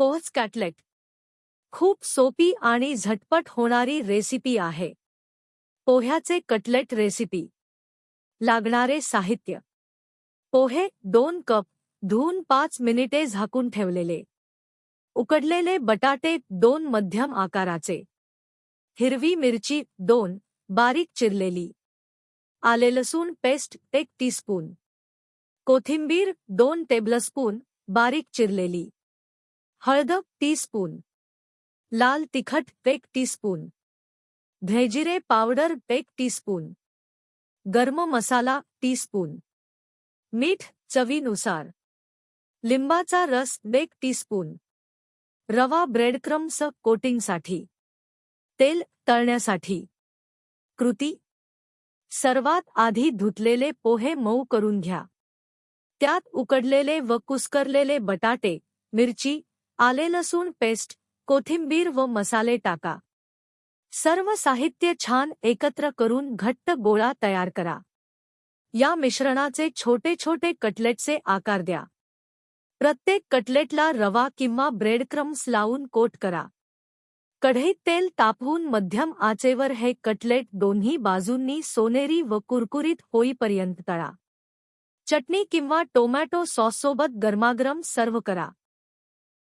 पोहच कॅटलेट. खूप सोपी आणि झटपट होणारी रेसिपी आहे. पोह्याचे कटलेट रेसिपी. लागणारे साहित्य. पोहे दोन कप धुवून पाच मिनिटे झाकून ठेवलेले. उकडलेले बटाटे दोन मध्यम आकाराचे. हिरवी मिरची दोन बारीक चिरलेली. आले लसूण पेस्ट एक टीस्पून. कोथिंबीर दोन टेबलस्पून बारीक चिरलेली. हळद टीस्पून. लाल तिखट एक टीस्पून. धैजिरे पावडर एक टीस्पून. गरम मसाला टीस्पून. मीठ चवीनुसार. लिंबाचा रस एक टीस्पून. रवा ब्रेडक्रम्स कोटिंगसाठी. तेल तळण्यासाठी. कृती. सर्वात आधी धुतलेले पोहे मऊ करून घ्या. त्यात उकडलेले व कुस्करलेले बटाटे मिरची आले लसूण पेस्ट कोथिंबीर व मसाले टाका. सर्व साहित्य छान एकत्र करून घट्ट गोळा तयार करा. या मिश्रणाचे छोटे छोटे कटलेटचे आकार द्या. प्रत्येक कटलेटला रवा किंवा ब्रेडक्रम्स लावून कोट करा. कढईत तेल तापवून मध्यम आचेवर हे कटलेट दोन्ही बाजूंनी सोनेरी व कुरकुरीत होईपर्यंत तळा. चटणी किंवा टोमॅटो सॉससोबत गरमागरम सर्व करा.